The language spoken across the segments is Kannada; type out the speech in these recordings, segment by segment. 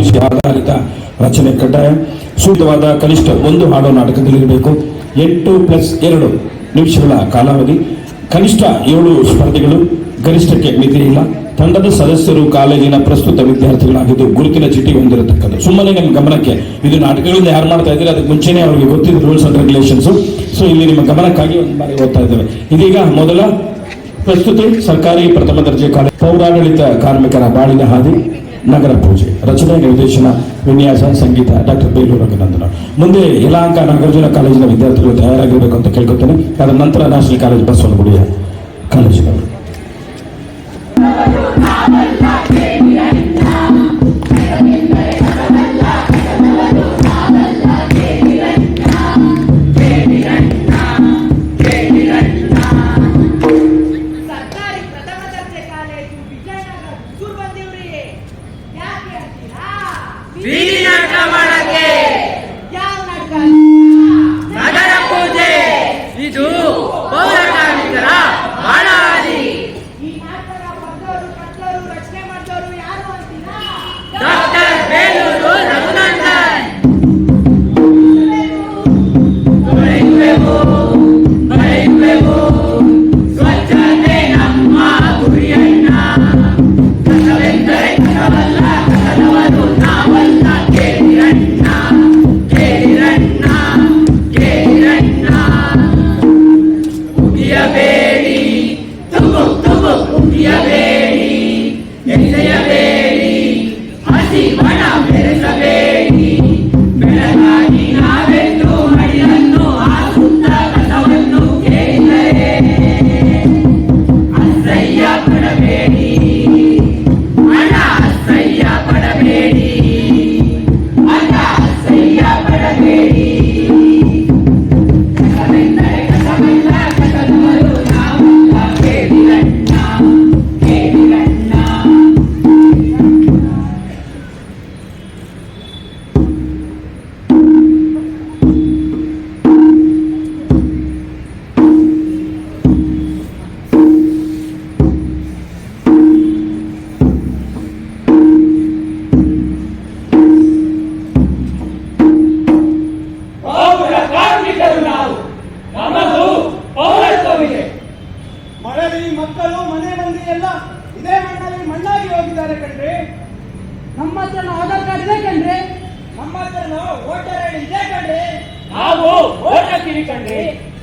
ವಿಷಯ ಆಧಾರಿತ ರಚನೆ ಕಡ್ಡಾಯ. ಸೂಕ್ತವಾದ ಕನಿಷ್ಠ ಒಂದು ಹಾಡು ನಾಟಕದಲ್ಲಿರಬೇಕು. ಎಂಟು ಪ್ಲಸ್ ಎರಡು ನಿಮಿಷಗಳ ಕಾಲಾವಧಿ. ಕನಿಷ್ಠ ಏಳು ಸ್ಪರ್ಧಿಗಳು. ಗರಿಷ್ಠಕ್ಕೆ ಮಿತಿ ಇಲ್ಲ. ತಂಡದ ಸದಸ್ಯರು ಕಾಲೇಜಿನ ಪ್ರಸ್ತುತ ವಿದ್ಯಾರ್ಥಿಗಳಾಗಿದ್ದು ಗುರುತಿನ ಚೀಟಿ ಹೊಂದಿರತಕ್ಕದ್ದು. ಸುಮ್ಮನೆ ನಿಮ್ಮ ಗಮನಕ್ಕೆ ಇದು ನಾಟಕಗಳಿಂದ ಯಾರು ಮಾಡ್ತಾ ಇದ್ದೀರಿ? ಅದಕ್ಕೆ ಮುಂಚೆನೇ ಅವರಿಗೆ ಗೊತ್ತಿರೋ ರೂಲ್ಸ್ ಅಂಡ್ ರೆಗ್ಯುಲೇಷನ್ಸ್ ಸೊ ಇಲ್ಲಿ ನಿಮ್ಮ ಗಮನಕ್ಕಾಗಿ ಒಂದು ಬಾರಿ ಓದ್ತಾ ಇದ್ದೇವೆ. ಇದೀಗ ಮೊದಲ ಪ್ರಸ್ತುತಿ ಸರ್ಕಾರಿ ಪ್ರಥಮ ದರ್ಜೆ ಕಾಲೇಜು. ಪೌರಾಡಳಿತ ಕಾರ್ಮಿಕರ ಬಾಳಿನ ಹಾದಿ. ನಗರ ಪೂಜೆ ರಚನೆ ನಿರ್ದೇಶನ ವಿನ್ಯಾಸ ಸಂಗೀತ ಡಾಕ್ಟರ್ ಬೇಲೂರು ರಂಗನಂದನ ಮುಂದೆ ಯಲಹಂಕ ನಾಗಾರ್ಜುನ ಕಾಲೇಜಿನ ವಿದ್ಯಾರ್ಥಿಗಳು ತಯಾರಾಗಿರಬೇಕು ಅಂತ ಕೇಳ್ಕೊತೇನೆ. ಅದರ ನಂತರ ನ್ಯಾಷನಲ್ ಕಾಲೇಜ್ ಬಸವನಗುಡಿಯ ಕಾಲೇಜಿನವರು Yeah. ನಮ್ಮ ಹತ್ರ ಆಧಾರ್ ಕಾರ್ಡ್ ಇದೆ ಕಣ್ರಿ. ನಮ್ಮ ಹತ್ರನೂ ವೋಟರ್ ಐಡಿ ಇದೆ ಕಣ್ರಿ. ನಾವು ವೋಟ್ ಕಿರಿಕಂಡ್ರಿ ಅಪ್ಪಯ್ಯ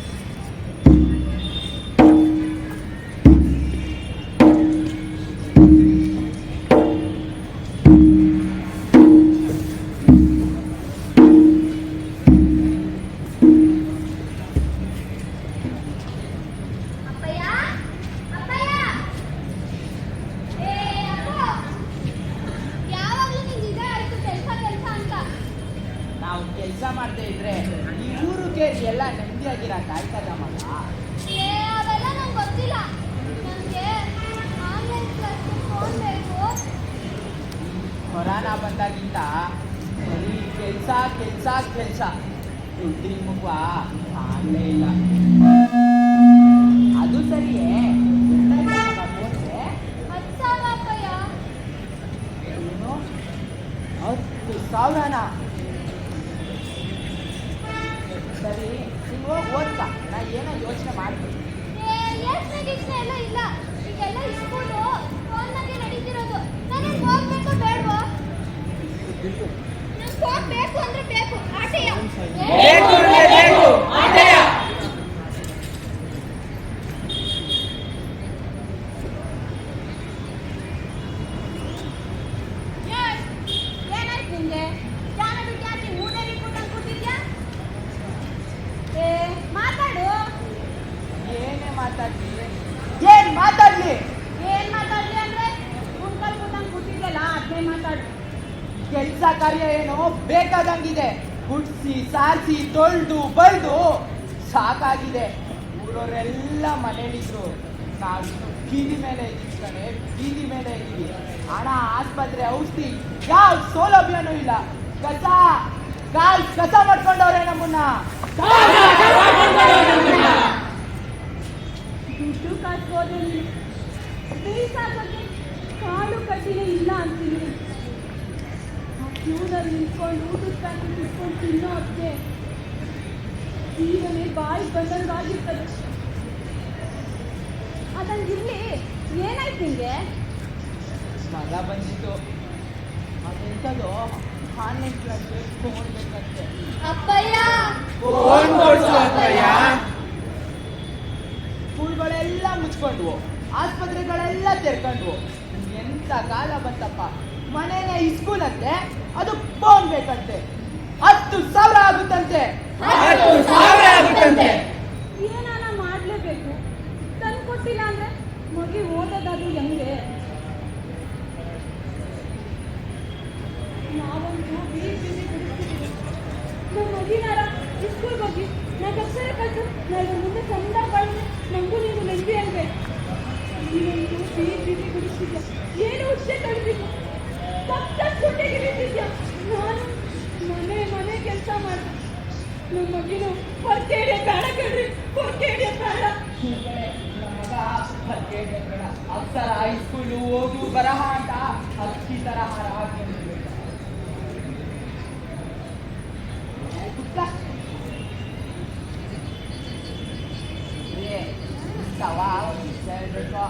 ಬಳ್ದು ಸಾಕಾಗಿದೆ. ಊರವರೆಲ್ಲ ಮನೇಲಿದ್ರು. ನಾವು ಬೀದಿ ಮೇಲೆ ಇದ್ದೀವಿ ಕಣೆ, ಬೀದಿ ಮೇಲೆ ಇದ್ದೀವಿ. ಹಣ, ಆಸ್ಪತ್ರೆ, ಔಷಧಿ, ಯಾವ ಸೌಲಭ್ಯನೂ ಇಲ್ಲ. ಕಸ ಕಾಲ್ ಕಸ ಮಾಡ್ಕೊಂಡವ್ರೆ ನಮ್ಮನ್ನ. ದುಡ್ಡು ಕಾಸು ಹೋದ್ರೆ ಕಾಲು ಕಡ್ಡಿನೇ ಇಲ್ಲ ಅಂತೀನಿ. ರೋಡಲ್ಲಿ ನಿಂತ್ಕೊಂಡು ಊಟದ ಪ್ಯಾಕೆಟ್ ಇಟ್ಕೊಂಡು ತಿನ್ನೋ ಅದಕ್ಕೆ ಜೀವನೇ ಬಾಯಿ ಬಂದಂಗಾಗಿರ್ತದೆ ಅದಂಗಿರ್ಲಿ ಏನಾಯ್ತು ನಿಂಗೆ? ಮಗ ಬಂದಿತ್ತು ಅದೆಂಥದ್ದು ಆನ್ಲೈನ್ ಫೋನ್ ತಗೊಳ್ಬೇಕಂತೆ ಅಪ್ಪಯ್ಯ! ಫೋನ್ ಕೊಡ್ಸು ಅಪ್ಪಯ್ಯ. ಸ್ಕೂಲ್ಗಳೆಲ್ಲ ಮುಚ್ಕೊಂಡ್ವು. ಆಸ್ಪತ್ರೆಗಳೆಲ್ಲ ತೆರ್ಕೊಂಡ್ವು. ಎಂತ ಕಾಲ ಬಂತಪ್ಪ? ಮನೇನೆ ಇಸ್ಕೂಲ್ ಅಂತೆ ಅದು ಫೋನ್ ಬೇಕಂತೆ. ಹತ್ತು ಸಾವಿರ ಆಗುತ್ತಂತೆ. ಹತ್ತು ಸಾವಿರ ಆಗುತ್ತಂತೆ. ಏನಾನ ಮಾಡಲೇಬೇಕು? ತಂದು ಕೊಟ್ಟಿಲ್ಲ ಅಂದ್ರೆ ಮಗಿ ಓದೋದದು ಹೆಂಗೆ? ನಾವಂತೂ ಬೀದಿ ನಮ್ಮ ಮಗಿನಾರ ಇಸ್ಕೂಲ್ ಹೋಗಿ, ನಾನು ಅಕ್ಷರ ನಾನು ಮುಂದೆ ಚಂದ ಬಾಳಿದ್ರೆ ನಂಗೂ ನೀನು ನೆಮ್ಮದಿ ಅನ್ಬೇಕು ನೀನಂತೂ ಬೀದಿ ಬೀದಿ ಬಿಡಿಸ್ತಿದ್ಯಾ ಏನು ಹುಚ್ಚೆ ಕಳಿಸಿದ್ಯಾ ಪಕ್ಕ ನಾನು ಮನೆ ಮನೆ ಕೆಲಸ ಮಾಡ್ದೆ. ನಮ್ಮ ಮಗಿನು ಹೊರಗಡೆ ಬೇಡ ಕಣ್ರಿ ಹೊರಗಡೆ ಬೇಡ ಅಕ್ಷರ ಹೈಸ್ಕೂಲು ಓದು ಬರಹ ಅಂತ ಹತ್ತಿ ತರ ಹಾರ ಹಾಕೊಂಡಿರ್ಬೇಕು ಕುತ್ತ. ಏ, ಸವ ಒಂದ್ ನಿಮಿಷ ಹೇಳ್ಬೇಕು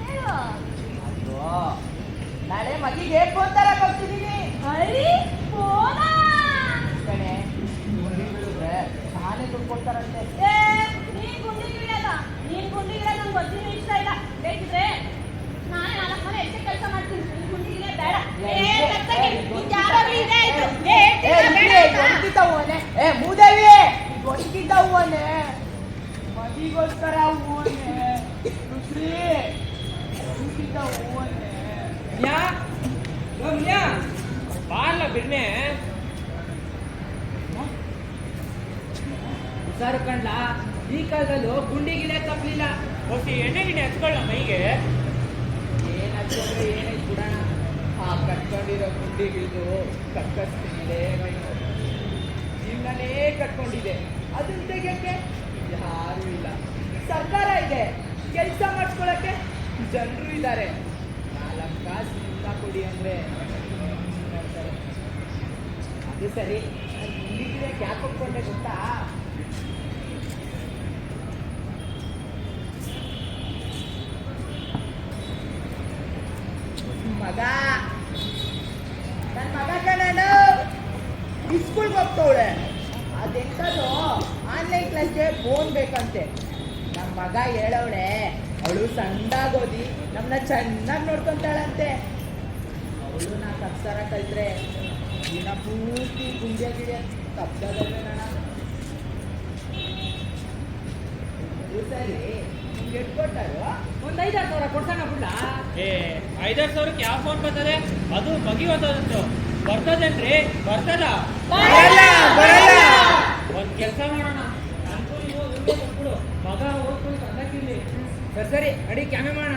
ಹೇಳು ನಾಳೆ ಮಗಿಗೆ ಫೋನ್ ತರ ಕೊಡ್ತಿದೀನಿ ಅರಿ ಫೋನಾ ಕಣೆ ಗುಂಡಿ ಬೀಳಿದ್ರೆ ಏ ನೀನ್ ಗುಂಡಿ ಗಿಡದ ನೀನ್ ಗುಂಡಿ ಗಿಡ ನಂಗೆ ಗೊತ್ತಿನ ಇಷ್ಟ ಇಲ್ಲ. ಬೇಕಿದ್ರೆ ನಾನೇ ನಾಲ್ಕು ಮನೆ ಹೆಚ್ಚು ಕೆಲಸ ಮಾಡ್ತೀನಿ. ನೀನ್ ಬೇಡ. ಏ ಮೂದೇವಿ ಮದಿಗೋಸ್ಕರ ಹೂವನೆ ಗೊತ್ತಿದ್ದ ಹೂವನೆ ಯಾ ರಮ್ಯಾ ಬಾರ್ಲ ಬಿಡ್ನೆ. ಹುಷಾರು ಕಂಡ್ಲ. ಈ ಕಾಲದಲ್ಲೂ ಗುಂಡಿ ಗಿಡ ತಪ್ಪಲಿಲ್ಲ ಓಕೆ ಎಣ್ಣೆ ಗಿಡ ಹಚ್ಕೊಳ್ಳ ಮೈಗೆ? ಏನು ಹಚ್ಕೊಂಡ್ರೆ ಏನೇ ಬಿಡೋಣ. ಆ ಕಟ್ಕೊಂಡಿರೋ ಗುಂಡಿಗಿಳಿದು ಕಕ್ಕಸ್ತಿದೆ ಜೀವನನೇ ಕಟ್ಕೊಂಡಿದೆ. ಅದನ್ನ ತೆಗಿಯಕ್ಕೆ ಯಾರು ಇಲ್ಲ. ಸರ್ಕಾರ ಇದೆ. ಕೆಲಸ ಮಾಡ್ಕೊಳಕ್ಕೆ ಜನರು ಇದ್ದಾರೆ. ನಾಲ್ಕು ಕಾಸು ನಿಂತ ಕೊಡಿ ಅಂದ್ರೆ. ಅದು ಸರಿ. ಗುಂಡಿಗಿಡ ಯಾಕೆ ಹೋಗ್ಕೊಂಡೆ ಗೊತ್ತಾ ಮಗ ನನ್ನ ಮಗ ಕಣನು ಸ್ಕೂಲ್ಗೆ ಹೋಗ್ತವಳೆ ಅದೆಂಥದ್ದು ಆನ್ಲೈನ್ ಕ್ಲಾಸ್ಗೆ ಬೇಕಂತೆ ನಮ್ಮ ಮಗ ಹೇಳವಳೆ ಅವಳು ಸಣ್ಣದಾಗೋದಿ ನಮ್ಮನ್ನ ಚೆನ್ನಾಗಿ ನೋಡ್ಕೊತಾಳಂತೆ. ಅವಳು ನಾ ಕಪ್ಸಾರ ಕಲ್ತ್ರೆ ದಿನ ಪೂರ್ತಿ ಗುಂಡಿಯ ಗಿಡ ತಪ್ಪದಲ್ವೇನಣ್ಣ ಅದು ಸರಿ ನಿಮ್ಗೆ ಎಷ್ಟು ಕೊಟ್ಟರು ಒಂದ್ ಐದಾರು ಸಾವಿರ ಕೊಡ್ಸೋಣ ಬಿಡ್ಲ ಏ ಐದಾರು ಸಾವಿರಕ್ಕೆ ಯಾವ ಫೋನ್ ಬರ್ತದೆ? ಅದು ಹೊಸದಂತು ಬರ್ತದೇನ್ರಿ? ಬರ್ತದ? ಬರಲ್ಲ, ಬರಲ್ಲ. ಒಂದ್ ಕೆಲಸ ಮಾಡೋಣ ನನ್ಗೂ ನೀವು ಒಂದೇ ಕೊಟ್ಬಿಡು ಮಗ ಓದ್ಕೊಂಡು ತಂದಕ್ಕಿರ್ಲಿ ಸರಿ ಸರಿ ಅಡಿ ಕ್ಯಾಮೆ ಮಾಡೋಣ.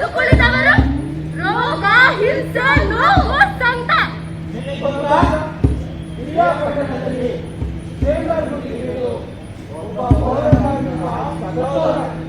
ಬದುಕುಳಿದವರು ರೋಗ ಹಿಂಸೆ ನೋವು ಸಂತ ಒಬ್ಬ ಹೋರಾಟ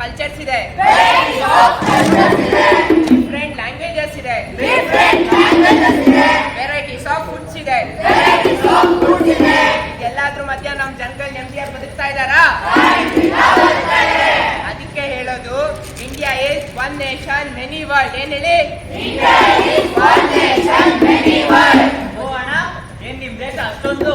ಕಲ್ಚರ್ಸ್ ಇದೆ. ಡಿಫ್ರೆಂಟ್ ಲ್ಯಾಂಗ್ವೇಜಸ್ ಇದೆ. ವೆರೈಟೀಸ್ ಆಫ್ ಫುಡ್ಸ್ ಇದೆ. ಎಲ್ಲಾದ್ರ ಮಧ್ಯ ನಮ್ಮ ಜನಗಳು ನೆಮ್ಮದಿಯ ಬದುಕ್ತಾ ಇದ್ದಾರಾ? ಅದಕ್ಕೆ ಹೇಳೋದು India is one nation many world ಏನ್ ಹೇಳಿ? ಏನ್ ನಿಮ್ ದೇಶ ಅಷ್ಟೊಂದು?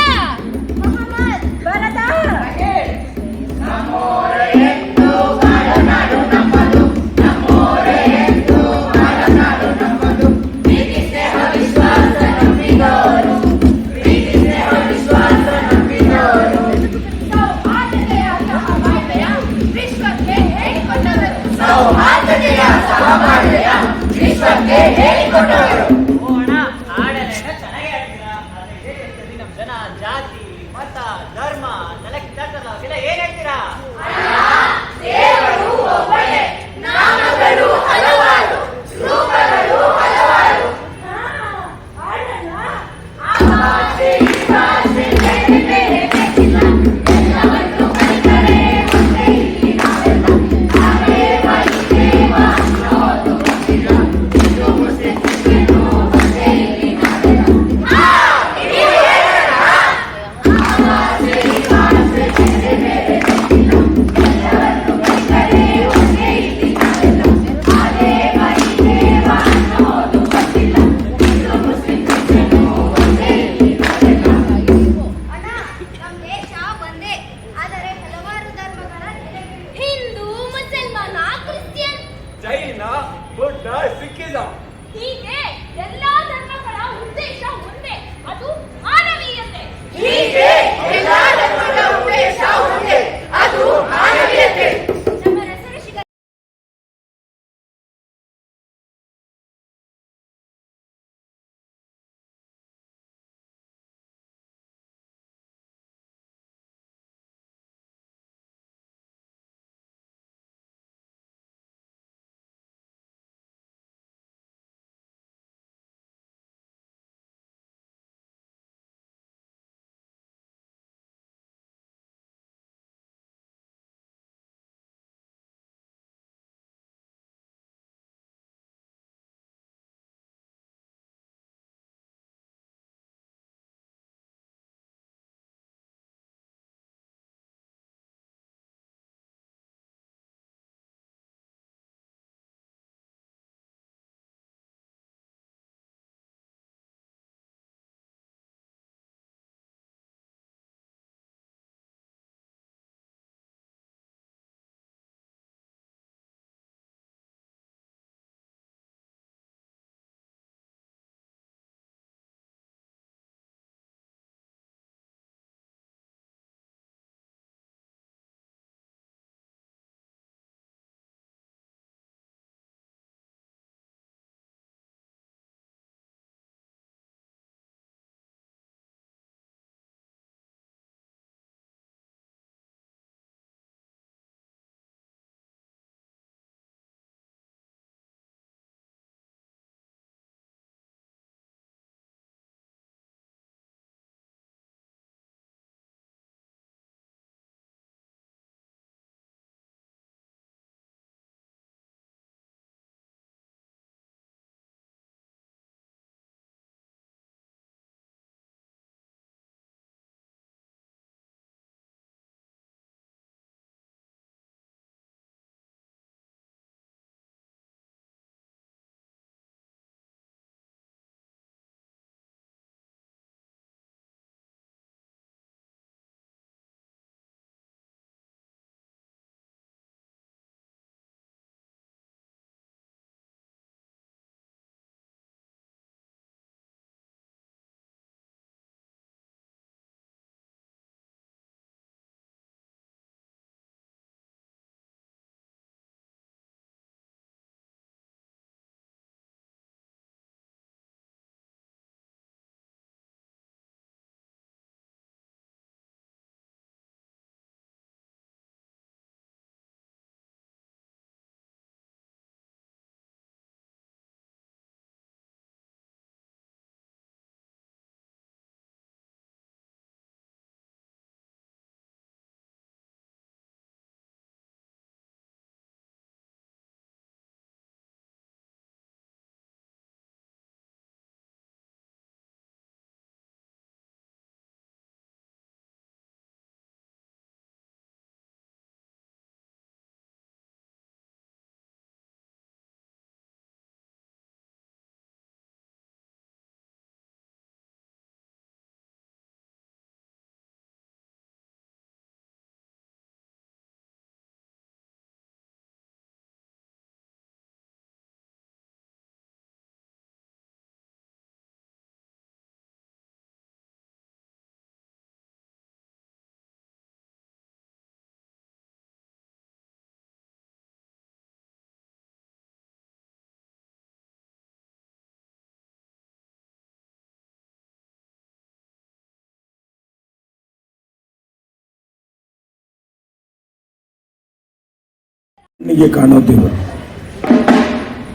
ಕಣ್ಣಿಗೆ ಕಾಣೋ ದೇವರು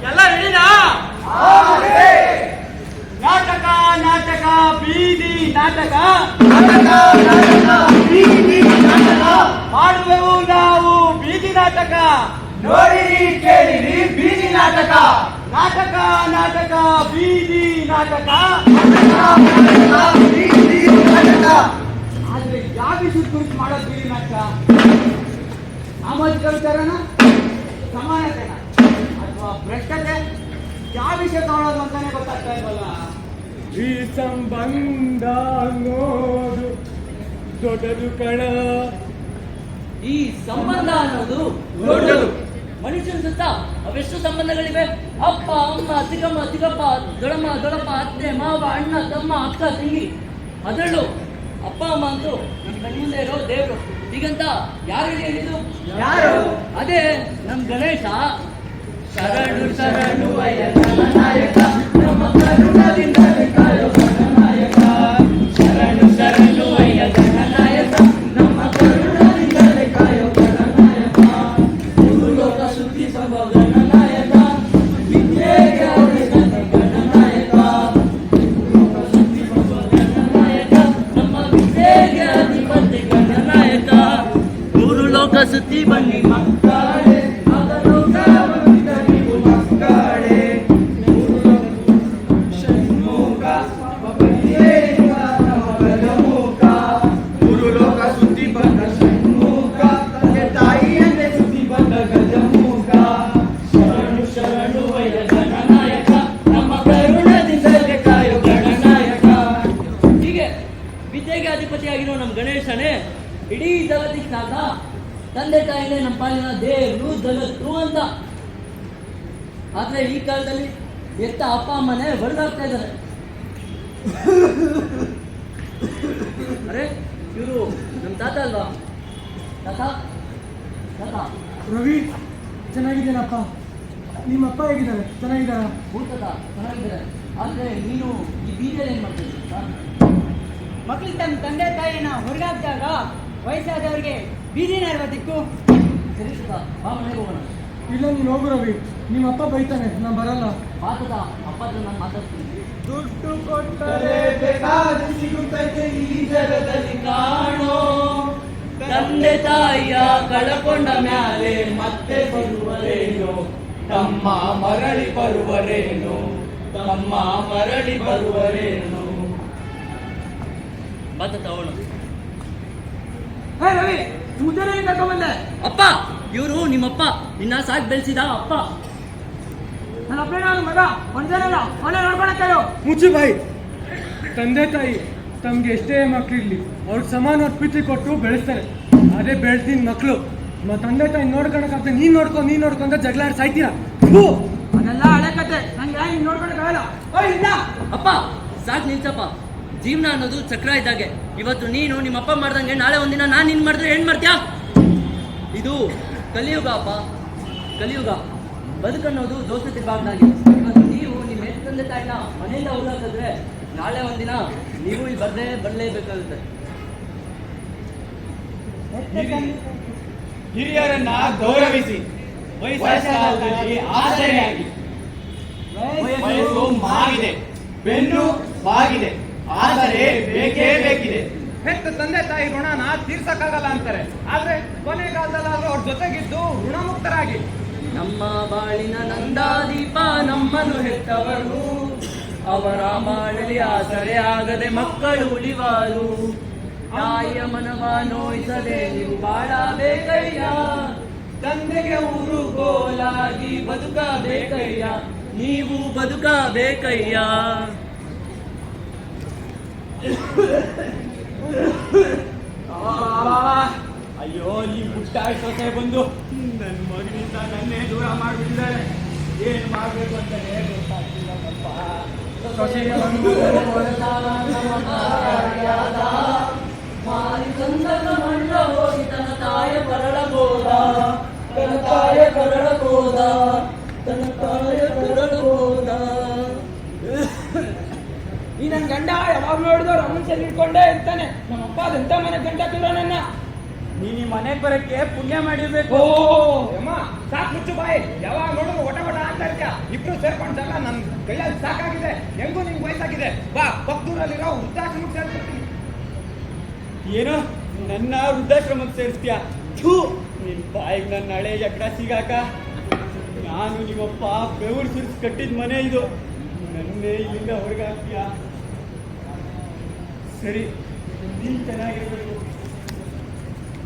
ಎಲ್ಲ ಬೀದಿ ನಾಟಕ ನಾಟಕ ಬೀದಿ ನಾಟಕ. ಮಾಡುವೆವು ನಾವು ಬೀದಿ ನಾಟಕ. ನೋಡಿರಿ ಕೇಳಿರಿ ಬೀದಿ ನಾಟಕ. ನಾಟಕ ನಾಟಕ ಬೀದಿ ನಾಟಕ. ಆದ್ರೆ ಯಾವ ಮಾಡೋದು ಬೀದಿ ನಾಟಕ? ಸಾಮಾಜಿಕ ವಿಚಾರನ ಸಮಾನತೆನ ಅಥವಾ ಭ್ರಷ್ಟತೆ ಯಾವ ವಿಷಯ ತಗೊಳ್ಳೋದು ಅಂತಾನೆ ಗೊತ್ತಾಗ್ತಾ ಇಲ್ವಲ್ಲ? ಈ ಸಂಬಂಧ ಅನ್ನೋದು ದೊಡ್ಡದು ಕಣ. ಈ ಸಂಬಂಧ ಅನ್ನೋದು ದೊಡ್ಡದು. ಮನುಷ್ಯನ ಸುತ್ತ ಅವೆಷ್ಟು ಸಂಬಂಧಗಳಿವೆ? ಅಪ್ಪ ಅಮ್ಮ ಸಿಗಮ್ಮ ಸಿಗಪ್ಪ ದೊಡಮ್ಮ ದೊಡಪ್ಪ ಅತ್ತೆ ಮಾವ ಅಣ್ಣ ತಮ್ಮ ಅಕ್ಕ ತಂಗಿ. ಅದರಲ್ಲೂ ಅಪ್ಪ ಅಮ್ಮ ಅಂತೂ ನಮ್ಮ ಕಣ್ಮುಂದೆ ಇರೋ ದೇವರು. ಹೀಗಂತ ಯಾರು ಹೇಳಿದ್ದು? ಯಾರು? ಅದೇ ನಮ್ ಗಣೇಶ. ಶರಣು ಶರಣು ನಾಯಕ. ನಮ್ಮ ಕರುಣದಿಂದ ಇಡೀ ಜಗತ್ತಿಗೆ ಸಾಕ ತಂದೆ ತಾಯಿನೇ ನಮ್ಮ ಪಾಲಿನ ದೇವರು ಜಗತ್ತು ಅಂತ. ಆದ್ರೆ ಈ ಕಾಲದಲ್ಲಿ ಎತ್ತ ಅಪ್ಪ ಅಮ್ಮನೇ ಹೊರಗಾಗ್ತಾ ಇದ್ದಾರೆ. ಅರೆ ಇವರು ನಮ್ಮ ತಾತ ಅಲ್ವಾ? ತಾತ ತಾತ ರವಿ ಚೆನ್ನಾಗಿದ್ದೇನಪ್ಪ ನಿಮ್ಮಪ್ಪ ಹೇಗಿದ್ದಾರೆ? ಚೆನ್ನಾಗಿದ್ದಾರ? ಭೂತದ ಚೆನ್ನಾಗಿದ್ದಾರೆ. ಆದ್ರೆ ನೀನು ಈ ಬೀಜ ಏನ್ ಮಾಡ್ತೀನಿ ಮಕ್ಳಿಗೆ ತನ್ನ ತಂದೆ ತಾಯಿನ ಹೊರಗಾಕ್ದಾಗ ವಯಸ್ಸಾದವರಿಗೆ ಬೀದಿ ದಿಕ್ಕು ಸರಿ ಸುತ ಬಾ ಮನೆಗೆ ಹೋಗೋಣ ಇಲ್ಲ ನೀನು ಹೋಗು ರವಿ. ನಿಮ್ಮಪ್ಪ ಬೈತಾನೆ ನಾನು ಬರಲ್ಲ. ಮಾತದ ಅಪ್ಪ ಹತ್ರ ನಾನು ಮಾತಾಡ್ತೀನಿ. ದುಡ್ಡು ಕೊಟ್ಟರೆ ಬೇಕಾದ ಸಿಗುತ್ತೈತೆ ಈ ಜಗದಲ್ಲಿ ಕಾಣೋ. ತಂದೆ ತಾಯಿಯ ಕಳಕೊಂಡ ಮ್ಯಾಲೆ ಮತ್ತೆ ಬರುವರೇನು? ತಮ್ಮ ಮರಳಿ ಬರುವರೇನು? ತಮ್ಮ ಮರಳಿ ಬರುವರೇನು? ಬತ್ತ ತಗೋಣ ಹೇ ರವಿ ಮುದ್ದೆನೇ ಕರ್ಕೊಂಡ್ಬಂದೆ ಅಪ್ಪ ಇವರು ನಿಮ್ಮಪ್ಪ ನಿನ್ನ ಸಾಕ್ ಬೆಳೆಸಿದ ಅಪ್ಪ. ನನ್ನ ಅಪ್ಪ ನಾನು ಮಗ. ಒಂದೇನಲ್ಲ ಅವನೇ ನೋಡ್ಕೊಳಕ್ಕಾಯೋ ಮುಚ್ಚು ಬಾಯಿ. ತಂದೆ ತಾಯಿ ತಮ್ಗೆ ಎಷ್ಟೇ ಮಕ್ಕಳಿರ್ಲಿ ಅವ್ರಿಗೆ ಸಮಾನ ಪ್ರೀತಿ ಕೊಟ್ಟು ಬೆಳೆಸ್ತಾರೆ. ಅದೇ ಬೆಳೆದಿನ ಮಕ್ಕಳು ನಮ್ಮ ತಂದೆ ತಾಯಿ ನೋಡ್ಕೊಳಕ್ಕಾಗ್ತದೆ ನೀನ್ ನೋಡ್ಕೊ ನೀನ್ ನೋಡ್ಕೊಂಡ ಜಗಳ ಆಡಿ ಸಾಯ್ತೀರಾ ಥು! ಅದೆಲ್ಲ ಹಳೆ ಕತೆ. ನಂಗೆ ಹಿಂಗ್ ನೋಡ್ಕೊಳಕ್ಕಾಗಲ್ಲ ಓಯ್ ಇಲ್ಲ ಅಪ್ಪ ಸಾಕ್ ನಿಲ್ಸಪ್ಪ. ಜೀವನ ಅನ್ನೋದು ಚಕ್ರ ಇದ್ದಾಗೆ. ಇವತ್ತು ನೀನು ನಿಮ್ಮಪ್ಪ ಮಾಡ್ದಂಗೆ ನಾಳೆ ಒಂದಿನ ನಾನು ನಿನ್ ಮಾಡಿದ್ರೆ ಏನ್ ಮಾಡ್ತೀಯಾ? ಇದು ಕಲಿಯುಗ ಅಪ್ಪ. ಕಲಿಯುಗ. ಬದುಕನ್ನೋದು ದೋಷ ತಿರ್ಬಾರ್ದಾಗಿ ಇವತ್ತು ನೀವು ನಿಮ್ಮ ಹೆತ್ತ ತಂದೆ ತಾಯಿನ ಮನೆಯಿಂದ ಹೋಗಾಕಿದ್ರೆ ನಾಳೆ ಒಂದಿನ ನೀವು ಇಲ್ಲಿ ಬರ್ದೇ ಬರಲೇಬೇಕಾಗುತ್ತೆ. ಹಿರಿಯರನ್ನ ಗೌರವಿಸಿ. ವಯಸ್ಸಾದಲ್ಲಿ ಆಚರಣೆಯಾಗಿ ವಯಸ್ಸು ಮಾಗಿದೆ. ಬೆನ್ನು ಬಾಗಿದೆ ಆದರೆ ಬೇಕೇ ಬೇಕಿದೆ. ಹೆತ್ತ ತಂದೆ ತಾಯಿ ಋಣನ ತೀರ್ಸಕ್ಕಾಗಲ್ಲ ಅಂತಾರೆ. ಆದ್ರೆ ಕೊನೆ ಕಾಲದಲ್ಲಾದ್ರೂ ಅವ್ರ ಜೊತೆಗಿದ್ದು ಋಣಮುಕ್ತರಾಗಿ ನಮ್ಮ ಬಾಳಿನ ನಂದಾದೀಪ ನಮ್ಮನ್ನು ಹೆತ್ತವರು. ಅವರ ಮಾಡಲಿ ಆಸರೆ ಆಗದೆ ಮಕ್ಕಳು ಉಳಿವಾರು. ತಾಯಿಯ ಮನವ ನೋಯಿಸದೆ ನೀವು ಬಾಳಬೇಕಯ್ಯ ತಂದೆಗೆ ಊರು ಗೋಲಾಗಿ ಬದುಕಬೇಕಯ್ಯ. ನೀವು ಬದುಕಬೇಕಯ್ಯ. ಅಯ್ಯೋ, ಈ ಪುಟ್ಟ ಸೊಸೆ ಬಂದು. ನನ್ನ ಮಗನಿಂದ ನನ್ನೇ ದೂರ ಮಾಡಿಬಿಟ್ಟಿದ್ದಾರೆ. ಏನ್ ಮಾಡ್ಬೇಕು ಅಂತಾನೆ ಗೊತ್ತಾಗ್ತಿಲ್ಲಪ್ಪ ಸೊಸೆಗೆ ಮಾರಿ ತಂದನ ಮಣ್ಣ ಹೋಗಿ ತನ್ನ ತಾಯ ಕರಳಗೋದ ತನ್ನ ತಾಯ ಕರಳಗೋದ ತನ್ನ ತಾಯ ಈ ನನ್ ಗಂಡ ಯಾವಾಗ ನೋಡಿದ್ರು ರಮಣ್ ಇಟ್ಕೊಂಡೇ ಇರ್ತಾನೆ ನಮ್ಮಪ್ಪ ಅದೆಂತ ಮನೆ ಗಂಡ ನನ್ನ? ನೀನ್ ಈ ಮನೆಗ್ ಬರಕ್ಕೆ ಪುಣ್ಯ ಮಾಡಿರ್ಬೇಕು. ಅಮ್ಮ ಸಾಕು ಮುಚ್ಚು ಬಾಯಿ. ಯಾವಾಗ ನೋಡಿದ್ರು ಒಟ ಒಟ ಇರ್ತೀಯ? ಇಬ್ರು ಸೇರ್ಕೊಂಡಲ್ಲ ನನ್ ಕೈಯಲ್ಲಿ ಸಾಕಾಗಿದೆ. ಹೆಂಗೂ ನಿಂಗೆ ವಯಸ್ಸಾಗಿದೆ. ಬಾ ಪಕ್ಕದೂರಲ್ಲಿರೋ ವೃದ್ಧಾಶ್ರಮಕ್ಕೆ ಸೇರ್ಕೊಡ್ತೀನಿ ಏನು? ನನ್ನ ವೃದ್ಧಾಶ್ರಮಕ್ಕೆ ಸೇರಿಸ್ತೀಯ? ಥೂ ನಿನ್ ಬಾಯಿಗೆ ನನ್ನ ಹಳೆ ಎಕ್ಕಡ ಸಿಗಾಕ. ನಾನು ನಿಮ್ಮಪ್ಪ ಬೆವರು ಸುರಿಸಿ ಕಟ್ಟಿದ ಮನೆ ಇದು. ನನ್ನೇ ಇಲ್ಲಿಂದ ಹೊರಗೆ ಹಾಕ್ತೀಯ ಸರಿ. ನೀನು ಚೆನ್ನಾಗಿರ್ಬೇಕು.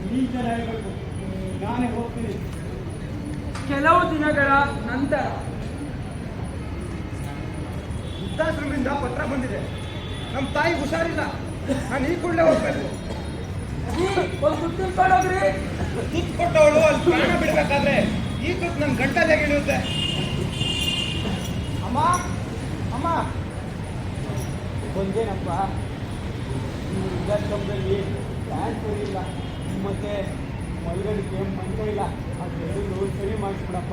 ನೀನು ಚೆನ್ನಾಗಿರ್ಬೇಕು. ನಾನೇ ಹೋಗ್ತೀನಿ. ಕೆಲವು ದಿನಗಳ ನಂತರ ವೃದ್ಧಾಶ್ರಮದಿಂದ ಪತ್ರ ಬಂದಿದೆ. ನಮ್ಮ ತಾಯಿ ಹುಷಾರಿಲ್ಲ. ನಾನು ಈ ಕೂಡಲೇ ಹೋಗ್ಬೇಕು. ಒಂದು ತಿಳ್ಕೊಂಡೋಗ್ರಿ ತುತ್ತು ಕೊಟ್ಟವಳು ಅಲ್ಲಿ ಪ್ರಾಣ ಬಿಡ್ಬೇಕಾದ್ರೆ ಈ ತುತ್ತು ನನ್ನ ಗಂಟಲೆ ಇಳಿಯುತ್ತೆ. ಅಮ್ಮ ಅಮ್ಮ. ಬಂದೇನಪ್ಪ ಈ ಫ್ಯಾನ್ ಸರಿ ಇಲ್ಲ ಮತ್ತೆ ಮಲಗಡಿಕೆ ಮಂಚ ಇಲ್ಲ. ಅದೆರಡು ಸರಿ ಮಾಡಿಸ್ಬಿಡಪ್ಪ.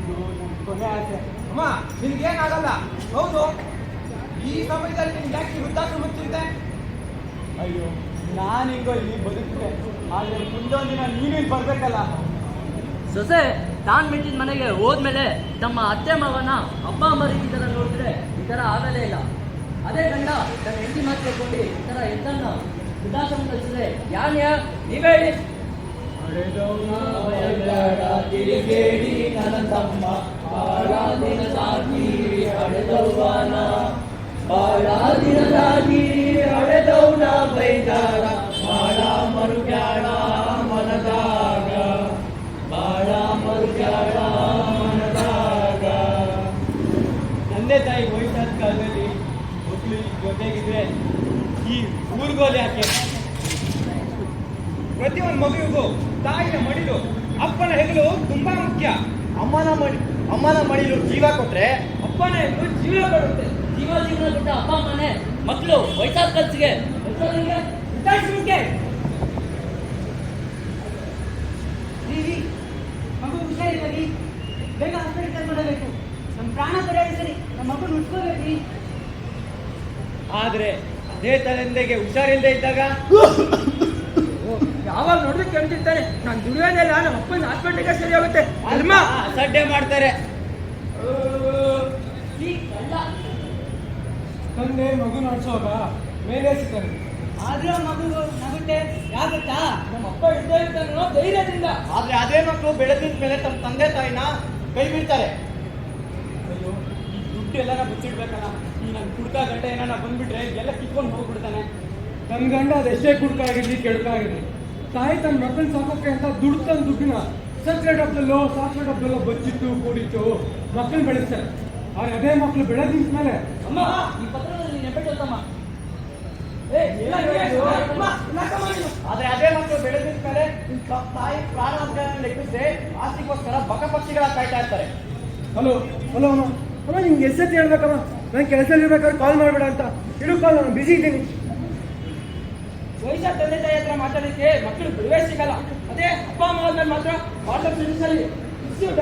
ಇದು ನನ್ನ ಕೊನೆ ಆಸೆ. ಅಮ್ಮ ನಿನ್ಗೇನಾಗಲ್ಲ ಹೌದು. ಈ ಸಮಯದಲ್ಲಿ ನಿನ್ಗೆ ಯಾಕೆ ವೃದ್ಧಾಶ್ರಮ ಚಿಂತೆ ಅಯ್ಯೋ ನಾನು ಹಿಂಗೋ ಇಲ್ಲಿ ಬದುಕಿದೆ ಆದರೆ ಮುಂದೊಂದು ದಿನ ನೀನೇನು ಬರಬೇಕಲ್ಲ. ಸೊಸೆ ತಾನ್ ಮೆಟ್ಟಿದ ಮನೆಗೆ ಹೋದ್ಮೇಲೆ ತಮ್ಮ ಅತ್ತೆ ಮಾವನ ಅಪ್ಪ ಅಮ್ಮ ರೀತಿ ಥರ ನೋಡಿದ್ರೆ ಈ ಥರ ಆಗಲೇ ಇಲ್ಲ. ಅದೇ ಗಂಡ ತನ್ನ ಹೆಂಡತಿ ಮಾತು ಕೇಳ್ಕೊಂಡು ಈ ಥರ ಎದ್ದನ್ನ ವೃದ್ಧಾಶ್ರಮ ಕಳಿಸಿದ್ರೆ ಯಾನ್ ಯಾ ನೀವೇ ಹೇಳಿ ತಿರುಗೇಡಿ ನನ್ನ ತಮ್ಮ ಬಾಳ ದಿನದಾಗಿ ಹಡೆದವ್ವನ ಬಾಳ ಈ ಹಾಕಿ. ಪ್ರತಿ ಪ್ರತಿಯೊಂದು ಮಗುವಿಗೂ ತಾಯಿಯ ಮಡಿಲು ಅಪ್ಪನ ಹೆಗಲು ತುಂಬಾ ಮುಖ್ಯ. ಅಮ್ಮನ ಮಡಿ ಅಮ್ಮನ ಮಡಿಲು ಜೀವ ಕೊಟ್ರೆ ಅಪ್ಪನ ಹೆಗಲು ಜೀವ ಕೊಡುತ್ತೆ. ಜೀವ ಜೀವನ ಕೊಟ್ಟ ಅಪ್ಪ ಅಮ್ಮನೆ ಮಕ್ಕಳು ವಯಸ್ಸಾದ ಖರ್ಚಿಗೆ ಮಗು ಹುಷಾರಿಲ್ಲ ರೀ ಬೇಗ ಹಾಸ್ಪಿಟಲ್ ಮಾಡಬೇಕು ನಮ್ಮ ಪ್ರಾಣ ಸರಿ ನಮ್ಮ ಮಗು ಉಟ್ಕೋಬೇಕ್ರಿ ಆದ್ರೆ ಅದೇ ತಲೆಂದೆಗೆ ಹುಷಾರಿಲ್ಲದೆ ಇದ್ದಾಗ ಯಾವಾಗ ನೋಡಿದ್ರೆ ಕೇಳ್ತಿರ್ತಾರೆ. ನಾನು ದುಡಿಯೋದಿಲ್ಲ ನಮ್ಮ ಅಪ್ಪನ ಹಾಸ್ಪಿಟ್ಲಿಗೆ ಸರಿ ಹೋಗುತ್ತೆ ಅಲ್ಮ ಸಡ್ಡೆ ಮಾಡ್ತಾರೆ. ತಂದೆ ಮಗು ನಡೆಸುವಾಗ ಮೇಲೆ ಸಿಗ್ತಾನೆ ಆದ್ರೆ ಮಗು ನಗುತ್ತೆ. ಯಾಗುತ್ತಾ ನಮ್ಮ ಅಪ್ಪ ಇದ್ದೇ ಇರ್ತಾನೋ ಧೈರ್ಯದಿಂದ. ಆದ್ರೆ ಅದೇ ಮಕ್ಕಳು ಬೆಳೆದಿದ್ದ ಮೇಲೆ ತಮ್ಮ ತಂದೆ ತಾಯಿನ ಕೈ ಬಿಡ್ತಾರೆ ಅಯ್ಯೋ ದುಡ್ಡು ಎಲ್ಲಾರ ಮುಚ್ಚಿಡ್ಬೇಕಲ್ಲ ಈ ನನ್ನ ಕುಡ್ಕ ಗಂಟೆ ಏನಾರ ಬಂದ್ಬಿಟ್ರೆ ಎಲ್ಲ ಕಿತ್ಕೊಂಡು ಹೋಗ್ಬಿಡ್ತಾನೆ. ನನ್ನ ಗಂಡ ಅದೆಷ್ಟೇ ಕೆಡ್ತಾ ಆಗಿರಲಿ ತಾಯಿ ತನ್ನ ಮಕ್ಕಳನ್ನ ಸಾಕೋಕೆ ಅಂತ ದುಡ್ಡು ತಂದು ದುಡ್ಡಿನ ಸಕ್ಕರೆ ಡಬ್ಬದಲ್ಲೋ ಸಾಸಿವೆ ಡಬ್ಬದಲ್ಲೋ ಬಚ್ಚಿತ್ತು ಕೂಡಿತ್ತು ಮಕ್ಕಳು ಬೆಳೆಸ್ತಾರೆ. ಅವ್ರ ಅದೇ ಮಕ್ಕಳು ಬೆಳೆದ ಮೇಲೆ ಅಮ್ಮ, ಈ ಪತ್ರದಲ್ಲಿ ನೆಪಟ್ಟಮ್ಮ ಆದ್ರೆ ಅದೇ ಮಕ್ಕಳು ಬೆಳೆದಿದ್ದ ಮೇಲೆ ತಾಯಿ ಪ್ರಾಣ ಲೆಕ್ಕಿಸದೆ, ಆಸ್ತಿಗೋಸ್ಕರ ಬಕ ಪಕ್ಷಿಗಳ ಕಾಯ್ತಾ ಇರ್ತಾರೆ. ಹಲೋ ಹಲೋ, ಅಮ್ಮ. ಅಮ್ಮ, ನಿಮ್ಗೆ ಹೇಳ್ಬೇಕಮ್ಮ. ನಾನು ಕೆಲಸದಲ್ಲಿ ಇರ್ಬೇಕಾದ್ರೆ ಕಾಲ್ ಮಾಡಬೇಡ ಅಂತ. ಇಡು ಕಾಲ್ ನಾನು ಬಿಸಿ ಇದ್ದೀನಿ. ವಯಸ್ಸಾದ ತಂದೆ ತಾಯಿ ಹತ್ರ ಮಾತಾಡಲಿಕ್ಕೆ ಮಕ್ಕಳು ಬಿಡುವೆ ಸಿಗಲ್ಲ. ಅದೇ ಅಪ್ಪ ಅಮ್ಮ ಆದ್ಮೇಲೆ ಮಾತ್ರ ವಾಟ್ಸಪ್ ಫ್ರೆಂಡ್ಸಲ್ಲಿ ಅಂತ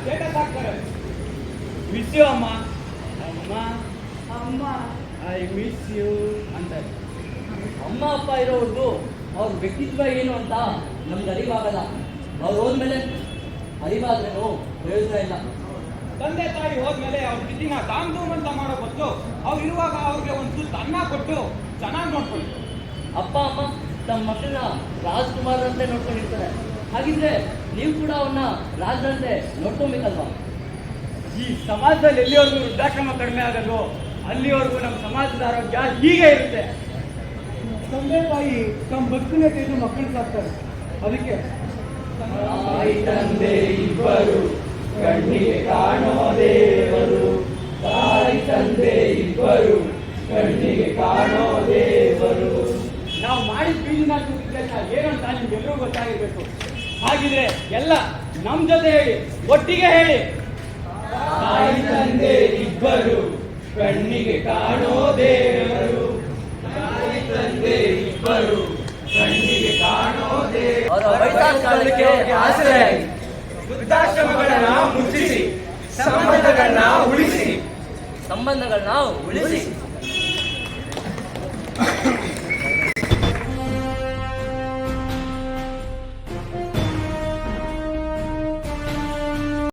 ಸ್ಟೇಟಸ್ ಹಾಕ್ತಾರೆ ಮಿಸ್ ಯು ಅಮ್ಮ. ಅಮ್ಮ. ಅಮ್ಮ. ಐ ಮಿಸ್ ಯು ಅಂತಾರೆ. ಅಮ್ಮ ಅಪ್ಪ ಇರೋರ್ದು ಅವ್ರ ವ್ಯಕ್ತಿತ್ವ ಏನು ಅಂತ ನಮ್ಗೆ ಅರಿವಾಗಲ್ಲ. ಅವ್ರು ಹೋದ್ಮೇಲೆ ಅರಿವಾದ್ರೇನು ಪ್ರಯೋಜನ ಇಲ್ಲ. ತಂದೆ ತಾಯಿ ಹೋದ್ಮೇಲೆ ಅವ್ರ ಬಿದ್ದಿನ ದಾಮ್ ದೂಮ್ ಅಂತ ಮಾಡೋ ಬದಲು ಅವ್ರು ಇರುವಾಗ ಅವ್ರಿಗೆ ಒಂದು ತುತ್ತು ಅನ್ನ ಕೊಟ್ಟು ಚೆನ್ನಾಗಿ ನೋಡ್ಕೊಳ್ಳಿ. ಅಪ್ಪ ಅಮ್ಮ ತಮ್ಮ ಮಕ್ಕಳನ್ನ ರಾಜ್ಕುಮಾರ್ರಂತೆ ನೋಡ್ಕೊಂಡಿರ್ತಾರೆ. ಹಾಗಿದ್ರೆ ನೀವು ಕೂಡ ಅವನ್ನ ರಾಜರಂತೆ ನೋಡ್ಕೊಬೇಕಲ್ವಾ? ಈ ಸಮಾಜದಲ್ಲಿ ಎಲ್ಲಿವರೆಗೂ ವೃದ್ಧಾಶ್ರಮ ಕಡಿಮೆ ಆಗಲ್ವೋ ಅಲ್ಲಿವರೆಗೂ ನಮ್ಮ ಸಮಾಜದ ಆರೋಗ್ಯ ಹೀಗೆ ಇರುತ್ತೆ. ತಂದೆ ತಾಯಿ ತಮ್ಮ ಬದುಕಿನ ತೆಗೆದು ಮಕ್ಕಳು ಸಾಕ್ತಾರೆ. ಅದಕ್ಕೆ ತಾಯಿ ತಂದೆ ಇಬ್ಬರು, ಕಣ್ಣಿಗೆ ಕಾಣೋ ದೇವರು. ತಾಯಿ ತಂದೆ ಇಬ್ಬರು, ಕಣ್ಣಿಗೆ ಕಾಣೋ ದೇವರು. ನಾವು ಮಾಡಿದ ಬೀದಿನ ಕೆಲಸ ಏನಂತ ನಿಮ್ಗೆಲ್ಲರೂ ಗೊತ್ತಾಗಿರ್ಬೇಕು. ಹಾಗಿದ್ರೆ ಎಲ್ಲ ನಮ್ ಜೊತೆ ಹೇಳಿ, ಒಟ್ಟಿಗೆ ಹೇಳಿ. ತಾಯಿ ತಂದೆ ಇಬ್ಬರು, ಕಣ್ಣಿಗೆ ಕಾಣೋ ದೇವರು. ತಾಯಿ ತಂದೆ ಇಬ್ಬರು ಆಸರೆಯಾಗಿ ವೃದ್ಧಾಶ್ರಮಗಳನ್ನ ಮುಚ್ಚಿಸಿ ಸಂಬಂಧಗಳನ್ನ ಉಳಿಸಿ. ಸಂಬಂಧಗಳನ್ನ ಉಳಿಸಿ.